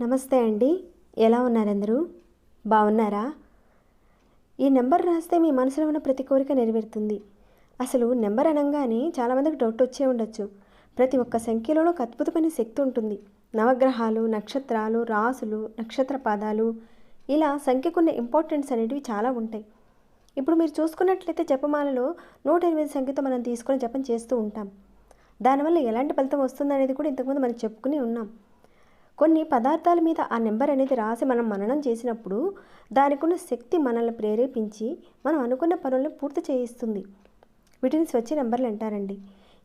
నమస్తే అండి. ఎలా ఉన్నారందరూ? బాగున్నారా? ఈ నెంబర్ రాస్తే మీ మనసులో ఉన్న ప్రతి కోరిక నెరవేరుతుంది. అసలు నెంబర్ అనగానే చాలామందికి డౌట్ వచ్చే ఉండొచ్చు. ప్రతి ఒక్క సంఖ్యలోనూ ఒక అద్భుతమైన శక్తి ఉంటుంది. నవగ్రహాలు నక్షత్రాలు రాసులు నక్షత్ర పాదాలు ఇలా సంఖ్యకున్న ఇంపార్టెన్స్ అనేటివి చాలా ఉంటాయి. ఇప్పుడు మీరు చూసుకున్నట్లయితే జపమాలలో నూట ఎనిమిది సంఖ్యతో మనం తీసుకొని జపం చేస్తూ ఉంటాం. దానివల్ల ఎలాంటి ఫలితం వస్తుందనేది కూడా ఇంతకుముందు మనం చెప్పుకుని ఉన్నాం. కొన్ని పదార్థాల మీద ఆ నెంబర్ అనేది రాసి మనం మననం చేసినప్పుడు దానికి ఉన్న శక్తి మనల్ని ప్రేరేపించి మనం అనుకున్న పనులను పూర్తి చేయిస్తుంది. వీటిని స్వచ్ఛ నెంబర్లు అంటారండి.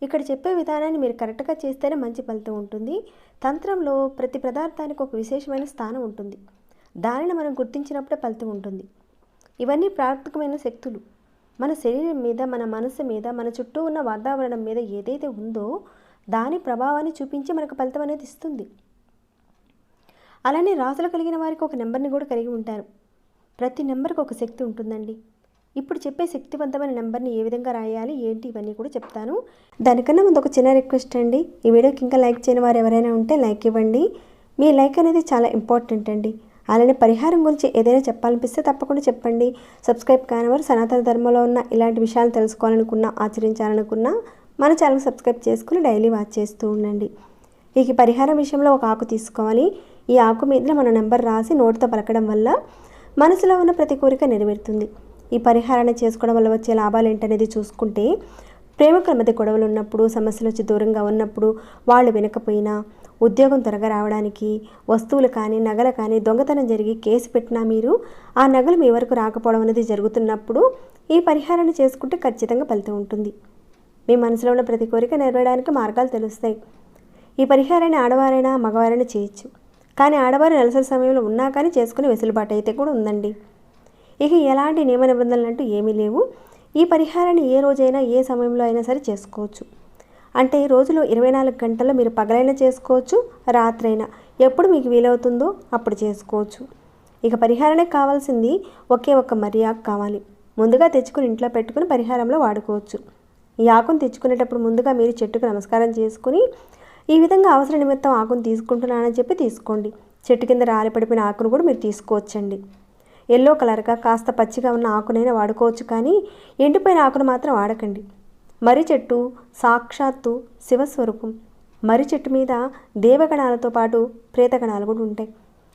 ఇక్కడ చెప్పే విధానాన్ని మీరు కరెక్ట్గా చేస్తేనే మంచి ఫలితం ఉంటుంది. తంత్రంలో ప్రతి పదార్థానికి ఒక విశేషమైన స్థానం ఉంటుంది. దానిని మనం గుర్తించినప్పుడే ఫలితం ఉంటుంది. ఇవన్నీ ప్రాథమికమైన శక్తులు. మన శరీరం మీద మన మనసు మీద మన చుట్టూ ఉన్న వాతావరణం మీద ఏదైతే ఉందో దాని ప్రభావాన్ని చూపించి మనకు ఫలితం అనేది ఇస్తుంది. అలానే రాసులు కలిగిన వారికి ఒక నెంబర్ని కూడా కలిగి ఉంటారు. ప్రతి నెంబర్కి ఒక శక్తి ఉంటుందండి. ఇప్పుడు చెప్పే శక్తివంతమైన నెంబర్ని ఏ విధంగా రాయాలి ఏంటి ఇవన్నీ కూడా చెప్తాను. దానికన్నా ముందు ఒక చిన్న రిక్వెస్ట్ అండి. ఈ వీడియోకి ఇంకా లైక్ చేయని వారు ఎవరైనా ఉంటే లైక్ ఇవ్వండి. మీ లైక్ అనేది చాలా ఇంపార్టెంట్ అండి. అలానే పరిహారం గురించి ఏదైనా చెప్పాలనిపిస్తే తప్పకుండా చెప్పండి. సబ్స్క్రైబ్ కానివారు సనాతన ధర్మంలో ఉన్న ఇలాంటి విషయాలు తెలుసుకోవాలనుకున్నా ఆచరించాలనుకున్నా మన ఛానల్ సబ్స్క్రైబ్ చేసుకుని డైలీ వాచ్ చేస్తూ ఉండండి. ఇక పరిహారం విషయంలో ఒక ఆకు తీసుకోవాలి. ఈ ఆకు మీద మన నెంబర్ రాసి నోటితో పలకడం వల్ల మనసులో ఉన్న ప్రతి కోరిక నెరవేరుతుంది. ఈ పరిహారాన్ని చేసుకోవడం వల్ల వచ్చే లాభాలు ఏంటనేది చూసుకుంటే ప్రేమికుల మధ్య గొడవలు ఉన్నప్పుడు సమస్యలు వచ్చి దూరంగా ఉన్నప్పుడు వాళ్ళు వినకపోయినా ఉద్యోగం త్వరగా రావడానికి వస్తువులు కానీ నగలు కానీ దొంగతనం జరిగి కేసు పెట్టినా మీరు ఆ నగలు మీ వరకు రాకపోవడం అనేది జరుగుతున్నప్పుడు ఈ పరిహారాన్ని చేసుకుంటే ఖచ్చితంగా ఫలితం ఉంటుంది. మీ మనసులో ఉన్న ప్రతి కోరిక నెరవేయడానికి మార్గాలు తెలుస్తాయి. ఈ పరిహారాన్ని ఆడవారైనా మగవారైనా చేయొచ్చు. కానీ ఆడవారు నెలసరి సమయంలో ఉన్నా కానీ చేసుకునే వెసులుబాటు అయితే కూడా ఉందండి. ఇక ఎలాంటి నియమ నిబంధనలు అంటూ ఏమీ లేవు. ఈ పరిహారాన్ని ఏ రోజైనా ఏ సమయంలో అయినా సరే చేసుకోవచ్చు. అంటే రోజులో ఇరవై నాలుగు గంటల్లో మీరు పగలైనా చేసుకోవచ్చు రాత్రైనా. ఎప్పుడు మీకు వీలవుతుందో అప్పుడు చేసుకోవచ్చు. ఇక పరిహారానికి కావాల్సింది ఒకే ఒక్క మర్యాద కావాలి. ముందుగా తెచ్చుకుని ఇంట్లో పెట్టుకుని పరిహారంలో వాడుకోవచ్చు. ఈ ఆకును తెచ్చుకునేటప్పుడు ముందుగా మీరు చెట్టుకు నమస్కారం చేసుకుని ఈ విధంగా అవసర నిమిత్తం ఆకును తీసుకుంటున్నానని చెప్పి తీసుకోండి. చెట్టు కింద రాలి పడిపోయిన ఆకును కూడా మీరు తీసుకోవచ్చండి. ఎల్లో కలర్గా కాస్త పచ్చిగా ఉన్న ఆకునైనా వాడుకోవచ్చు కానీ ఎండిపోయిన ఆకును మాత్రం వాడకండి. మర్రి చెట్టు సాక్షాత్తు శివస్వరూపం. మర్రి చెట్టు మీద దేవగణాలతో పాటు ప్రేతగణాలు కూడా ఉంటాయి.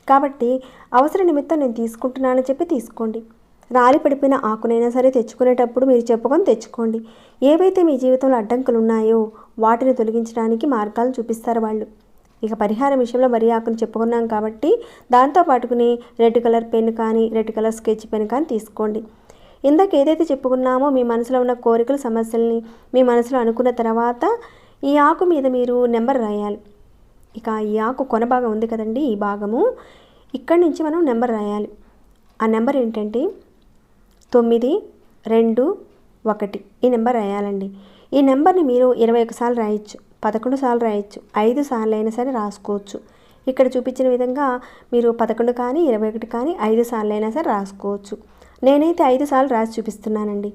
కాబట్టి అవసర నిమిత్తం నేను తీసుకుంటున్నానని చెప్పి తీసుకోండి. రాలి పడిపోయిన ఆకునైనా సరే తెచ్చుకునేటప్పుడు మీరు చెప్పుకొని తెచ్చుకోండి. ఏవైతే మీ జీవితంలో అడ్డంకులు ఉన్నాయో వాటిని తొలగించడానికి మార్గాలు చూపిస్తారు వాళ్ళు. ఇక పరిహారం విషయంలో మరీ ఆకును చెప్పుకున్నాం కాబట్టి దాంతో పాటుకుని రెడ్ కలర్ పెన్ కానీ రెడ్ కలర్ స్కెచ్ పెన్ కానీ తీసుకోండి. ఇందాక ఏదైతే చెప్పుకున్నామో మీ మనసులో ఉన్న కోరికలు సమస్యల్ని మీ మనసులో అనుకున్న తర్వాత ఈ ఆకు మీద మీరు నెంబర్ రాయాలి. ఇక ఈ ఆకు కొన భాగం ఉంది కదండి ఈ భాగము. ఇక్కడి నుంచి మనం నెంబర్ రాయాలి. ఆ నెంబర్ ఏంటంటే తొమ్మిది రెండు ఒకటి. ఈ నెంబర్ రాయాలండి. ఈ నెంబర్ని మీరు ఇరవై ఒకసార్లు రాయొచ్చు పదకొండు సార్లు రాయొచ్చు ఐదు సార్లు అయినా సరే రాసుకోవచ్చు. ఇక్కడ చూపించిన విధంగా మీరు పదకొండు కానీ ఇరవై ఒకటి కానీ ఐదు సార్లు అయినా సరే రాసుకోవచ్చు. నేనైతే ఐదు సార్లు రాసి చూపిస్తున్నానండి.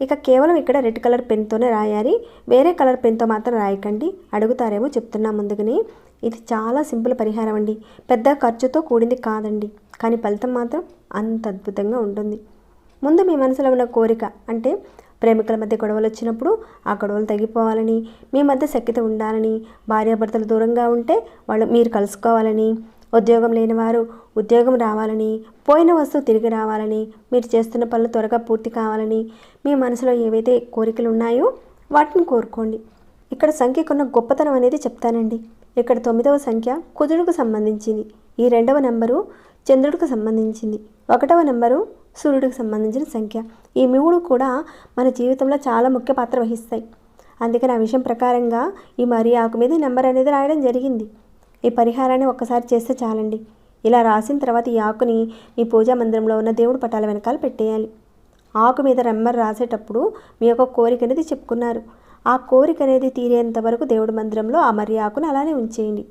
ఇక కేవలం ఇక్కడ రెడ్ కలర్ పెన్తోనే రాయాలి. వేరే కలర్ పెన్తో మాత్రం రాయకండి. అడుగుతారేమో చెప్తున్నా ముందుగానే. ఇది చాలా సింపుల్ పరిహారం అండి. పెద్ద ఖర్చుతో కూడింది కాదండి. కానీ ఫలితం మాత్రం అంత అద్భుతంగా ఉంటుంది. ముందు మీ మనసులో ఉన్న కోరిక అంటే ప్రేమికుల మధ్య గొడవలు వచ్చినప్పుడు ఆ గొడవలు తగ్గిపోవాలని మీ మధ్య సఖ్యత ఉండాలని భార్యాభర్తలు దూరంగా ఉంటే వాళ్ళు మీరు కలుసుకోవాలని ఉద్యోగం లేనివారు ఉద్యోగం రావాలని పోయిన వస్తువు తిరిగి రావాలని మీరు చేస్తున్న పనులు త్వరగా పూర్తి కావాలని మీ మనసులో ఏవైతే కోరికలు ఉన్నాయో వాటిని కోరుకోండి. ఇక్కడ సంఖ్యకున్న గొప్పతనం అనేది చెప్తానండి. ఇక్కడ తొమ్మిదవ సంఖ్య కుజుడుకు సంబంధించింది. ఈ రెండవ నెంబరు చంద్రుడికి సంబంధించింది. ఒకటవ నెంబరు సూర్యుడికి సంబంధించిన సంఖ్య. ఈ మూడు కూడా మన జీవితంలో చాలా ముఖ్య పాత్ర వహిస్తాయి. అందుకని ఆ విషయం ప్రకారంగా ఈ మరి ఆకు మీద నెంబర్ అనేది రాయడం జరిగింది. ఈ పరిహారాన్ని ఒక్కసారి చేస్తే చాలండి. ఇలా రాసిన తర్వాత ఈ ఆకుని మీ పూజా మందిరంలో ఉన్న దేవుడు పటాల వెనకాల పెట్టేయాలి. ఆకు మీద నెంబర్ రాసేటప్పుడు మీ యొక్క కోరిక అనేది చెప్పుకున్నారు. ఆ కోరిక అనేది తీరేంత వరకు దేవుడి మందిరంలో ఆ మరి ఆకుని అలానే ఉంచేయండి.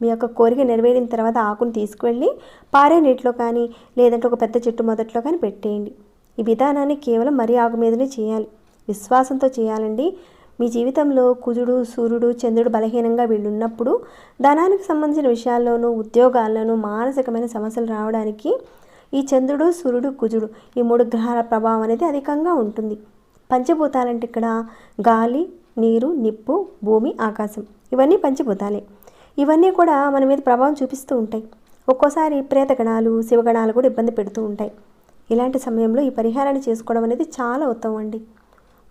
మీ యొక్క కోరిక నెరవేరిన తర్వాత ఆకును తీసుకువెళ్ళి పారే నీటిలో కానీ లేదంటే ఒక పెద్ద చెట్టు మొదట్లో కానీ పెట్టేయండి. ఈ విధానాన్ని కేవలం మరీ ఆకు మీదనే చేయాలి. విశ్వాసంతో చేయాలండి. మీ జీవితంలో కుజుడు సూర్యుడు చంద్రుడు బలహీనంగా వీళ్ళు ఉన్నప్పుడు ధనానికి సంబంధించిన విషయాల్లోనూ ఉద్యోగాల్లోనూ మానసికమైన సమస్యలు రావడానికి ఈ చంద్రుడు సూర్యుడు కుజుడు ఈ మూడు గ్రహాల ప్రభావం అనేది అధికంగా ఉంటుంది. పంచభూతాలంటే ఇక్కడ గాలి నీరు నిప్పు భూమి ఆకాశం. ఇవన్నీ పంచభూతాలే. ఇవన్నీ కూడా మన మీద ప్రభావం చూపిస్తూ ఉంటాయి. ఒక్కోసారి ప్రేతగణాలు శివగణాలు కూడా ఇబ్బంది పెడుతూ ఉంటాయి. ఇలాంటి సమయంలో ఈ పరిహారాన్ని చేసుకోవడం అనేది చాలా ఉత్తమం అండి.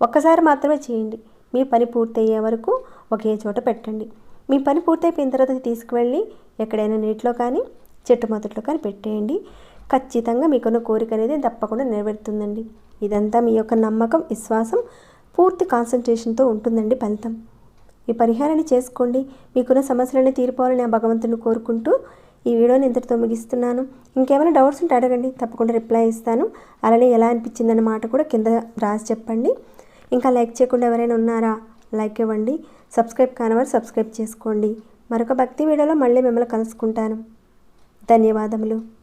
ఒక్కసారి మాత్రమే చేయండి. మీ పని పూర్తయ్యే వరకు ఒకే చోట పెట్టండి. మీ పని పూర్తయిపోయిన తర్వాత తీసుకువెళ్ళి ఎక్కడైనా నీటిలో కానీ చెట్టు మొదట్లో కానీ పెట్టేయండి. ఖచ్చితంగా మీకున్న కోరిక అనేది తప్పకుండా నెరవేరుతుందండి. ఇదంతా మీ యొక్క నమ్మకం విశ్వాసం పూర్తి కాన్సన్ట్రేషన్తో ఉంటుందండి ఫలితం. ఈ పరిహారాన్ని చేసుకోండి. మీకున్న సమస్యలన్నీ తీరిపోవాలని ఆ భగవంతుని కోరుకుంటూ ఈ వీడియోని ఇంతటితో ముగిస్తున్నాను. ఇంకేమైనా డౌట్స్ ఉంటే అడగండి. తప్పకుండా రిప్లై ఇస్తాను. అలానే ఎలా అనిపించిందన్న మాట కూడా కింద రాసి చెప్పండి. ఇంకా లైక్ చేయకుండా ఎవరైనా ఉన్నారా? లైక్ ఇవ్వండి. సబ్స్క్రైబ్ కానివారు సబ్స్క్రైబ్ చేసుకోండి. మరొక భక్తి వీడియోలో మళ్ళీ మిమ్మల్ని కలుసుకుంటాను. ధన్యవాదములు.